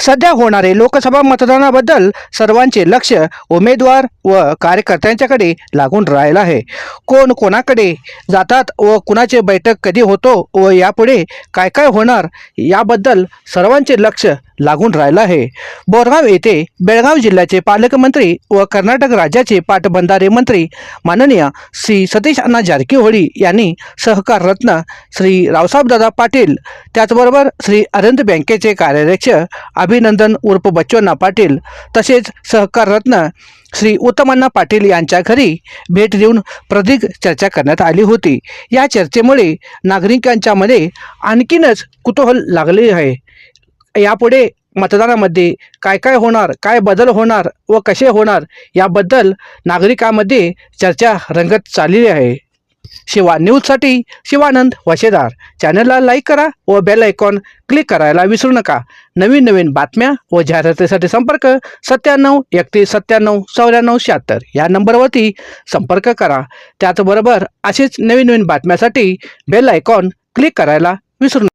सध्या होणारे लोकसभा मतदानाबद्दल सर्वांचे लक्ष उमेदवार व कार्यकर्त्यांच्याकडे लागून राहिलं आहे. कोण कोणाकडे जातात व कुणाची बैठक कधी होतो व यापुढे काय काय होणार याबद्दल सर्वांचे लक्ष लागून राहिला आहे. बोरगाव येथे बेळगाव जिल्ह्याचे पालकमंत्री व कर्नाटक राज्याचे पाटबंधारे मंत्री माननीय श्री सतीश अण्णा जारकीहोळी यांनी सहकार रत्न श्री रावसाहेबदादा पाटील त्याचबरोबर श्री अरंत बँकेचे कार्याध्यक्ष अभिनंदन उर्फ बच्चोन्ना पाटील तसेच सहकार रत्न श्री उत्तमण्णा पाटील यांच्या घरी भेट देऊन प्रदीर्घ चर्चा करण्यात आली होती. या चर्चेमुळे नागरिकांच्यामध्ये आणखीनच कुतूहल लागले आहे. यापुढे मतदानामध्ये काय काय होणार काय बदल होणार व कसे होणार याबद्दल नागरिकांमध्ये चर्चा रंगत चाललेली आहे. शिवा न्यूजसाठी शिवानंद वशेदार. चॅनलला लाईक करा व बेल आयकॉन क्लिक करायला विसरू नका. नवीन नवीन बातम्या व जाहिरातीसाठी संपर्क सत्त्याण्णव एकतीस सत्त्याण्णव चौऱ्याण्णव शहात्तर या नंबरवरती संपर्क करा. त्याचबरोबर असेच नवीन नवीन बातम्यासाठी बेल आयकॉन क्लिक करायला विसरू नका